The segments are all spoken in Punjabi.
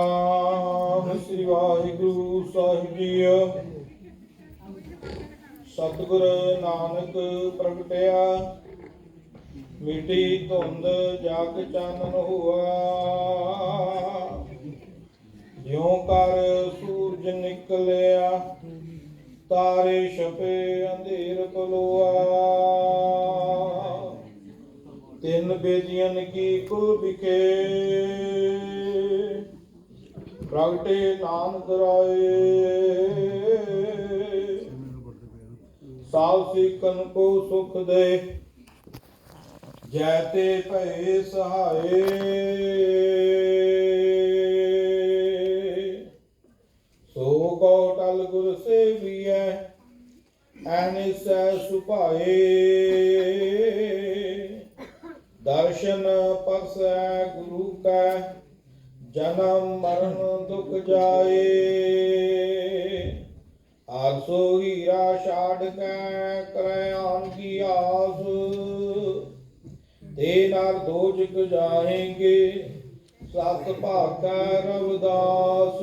ਨਾਮ ਸ੍ਰੀ ਵਾਹਿਗੁਰੂ ਸਾਹਿਬ ਜੀ ਸਤਿਗੁਰ ਨਾਨਕ ਪ੍ਰਗਟਿਆ, ਮਿਟੀ ਧੁੰਦ ਜਾਗ ਚਾਨਣ ਹੋਆ। ਜਿਉ ਕਰ ਸੂਰਜ ਨਿਕਲਿਆ, ਤਾਰੇ ਛਪੇ ਅੰਧੇਰ ਕਲੋਆ ਤਿੰਨ ਬੇਦੀਆਂ ਕੀ ਕੁਲ ਵਿਖੇ। ਪ੍ਰਗਟੇ ਨਾਨਕ ਰਾਏ। ਸਾਲ ਸਿੱਕਨ ਕੋ ਸੁਖ ਦੇ, ਜੈ ਤੇ ਭਏ ਸਹਾਏ। ਸੋ ਕੋ ਟਲ ਗੁਰ ਸੇਵੀਐ ਐਨਿਸੈ ਸੁਭਾਏ। ਦਰਸ਼ਨ ਪਰਸੈ ਗੁਰੂ ਕੈ ਜਨਮ ਮਰਨ ਦੁਖ ਜਾਏ। ਆਸੋ ਹੀਰਾ ਛਾੜ ਕੇ, ਕਰੈ ਆਨ ਕੀ ਆਸ। ਤੇ ਨਰ ਦੋਜਕ ਜਾਏਂਗੇ, ਸਤ ਭਾਗਾ ਰਵਦਾਸ।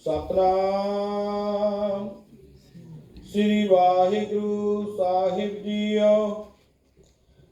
ਸਤਨਾਮ ਸ੍ਰੀ ਵਾਹਿਗੁਰੂ ਸਾਹਿਬ ਜੀਓ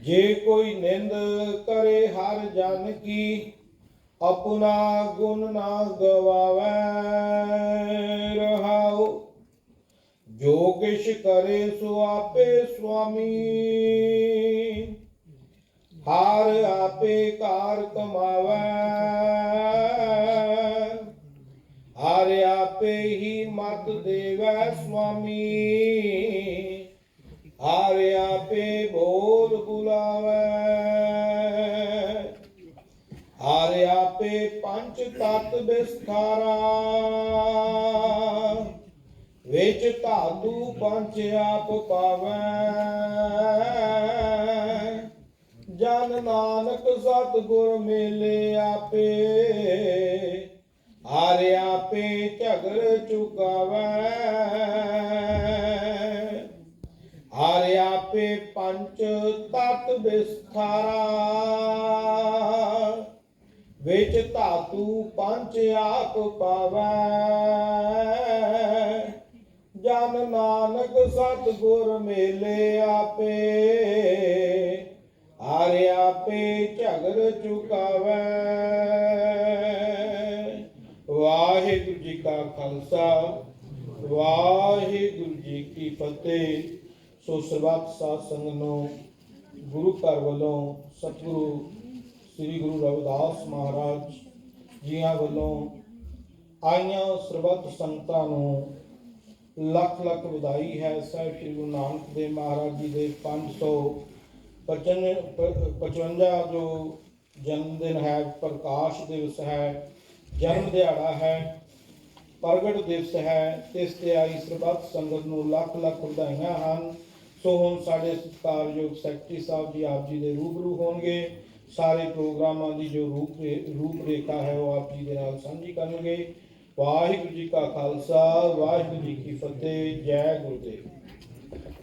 ਜੇ ਕੋਈ ਨਿੰਦ ਕਰੇ ਹਰ ਜਨ ਕੀ, ਆਪਣਾ ਗੁਣ ਨਾ ਗਵਾਵੇ ਰਹਾਉ। ਜੋ ਕਿਛ ਕਰੇ ਸੋ ਆਪੇ ਸੁਆਮੀ। ਹਾਰ ਆਪੇ ਕਾਰ ਕਮਾਵੇ। ਹਰ ਆਪੇ ਹੀ ਮਤ ਦੇਵੈ ਸੁਆਮੀ। ਹਰ ਆਪੇ ਬੋਲ ਬੁਲਾਵੇ। ਹਰ ਆਪੇ ਪੰਜ ਤਤ ਵਿਸਥਾਰਾ। ਵਿੱਚ ਧਾਤੂ ਪੰਜ ਆਪ ਪਾਵੈ। ਜਨ ਨਾਨਕ ਸਤ ਗੁਰ ਮੇਲੇ ਆਪੇ। ਹਰ ਆਪੇ ਝਗੜ ਚੁਕਾਵੈ। ਪੰਚ ਤਤ ਵਿਸਥਾਰਾ, ਵਿੱਚ ਧਾਤੂ ਪੰਜ ਆਪ ਪਾਵੈ। ਜਨ ਨਾਨਕ ਸਤ ਮੇਲੇ ਆਪੇ, ਹਰ ਆਪੇ ਝਗੜ ਚੁਕਾਵੈ। ਵਾਹਿਗੁਰੂ ਜੀ ਕਾ ਖਾਲਸਾ, ਵਾਹਿਗੁਰੂ ਜੀ ਕੀ ਫਤਿਹ। ਸੋ ਸਰਬੱਤ ਸਾਧ ਸੰਗਤ ਨੂੰ ਗੁਰੂ ਘਰ ਵੱਲੋਂ ਸਤਿਗੁਰੂ ਸ੍ਰੀ ਗੁਰੂ ਰਵਿਦਾਸ ਮਹਾਰਾਜ ਜੀਆਂ ਵੱਲੋਂ ਆਈਆਂ ਸਰਬੱਤ ਸੰਗਤਾਂ ਨੂੰ ਲੱਖ ਲੱਖ ਵਧਾਈ ਹੈ। ਸਾਹਿਬ ਸ੍ਰੀ ਗੁਰੂ ਨਾਨਕ ਦੇਵ ਮਹਾਰਾਜ ਜੀ ਦੇ 555 ਜੋ ਜਨਮ ਦਿਨ ਹੈ, ਪ੍ਰਕਾਸ਼ ਦਿਵਸ ਹੈ, ਜਨਮ ਦਿਹਾੜਾ ਹੈ, ਪ੍ਰਗਟ ਦਿਵਸ ਹੈ, ਇਸ ਤੇ ਆਈ ਸਰਬੱਤ ਸੰਗਤ ਨੂੰ ਲੱਖ ਲੱਖ ਵਧਾਈਆਂ ਹਨ। ਸੋ ਹੁਣ ਸਾਡੇ ਸਤਿਕਾਰਯੋਗ ਸੈਕਟਰੀ ਸਾਹਿਬ ਜੀ ਆਪ ਜੀ ਦੇ ਰੂਬਰੂ ਹੋਣਗੇ। ਸਾਰੇ ਪ੍ਰੋਗਰਾਮਾਂ ਦੀ ਜੋ ਰੂਪ ਰੂਪ ਰੇਖਾ ਹੈ ਉਹ ਆਪ ਜੀ ਦੇ ਨਾਲ ਸਾਂਝੀ ਕਰਨਗੇ। ਵਾਹਿਗੁਰੂ ਜੀ ਕਾ ਖਾਲਸਾ, ਵਾਹਿਗੁਰੂ ਜੀ ਕੀ ਫਤਿਹ, ਜੈ ਗੁਰਦੇਵ।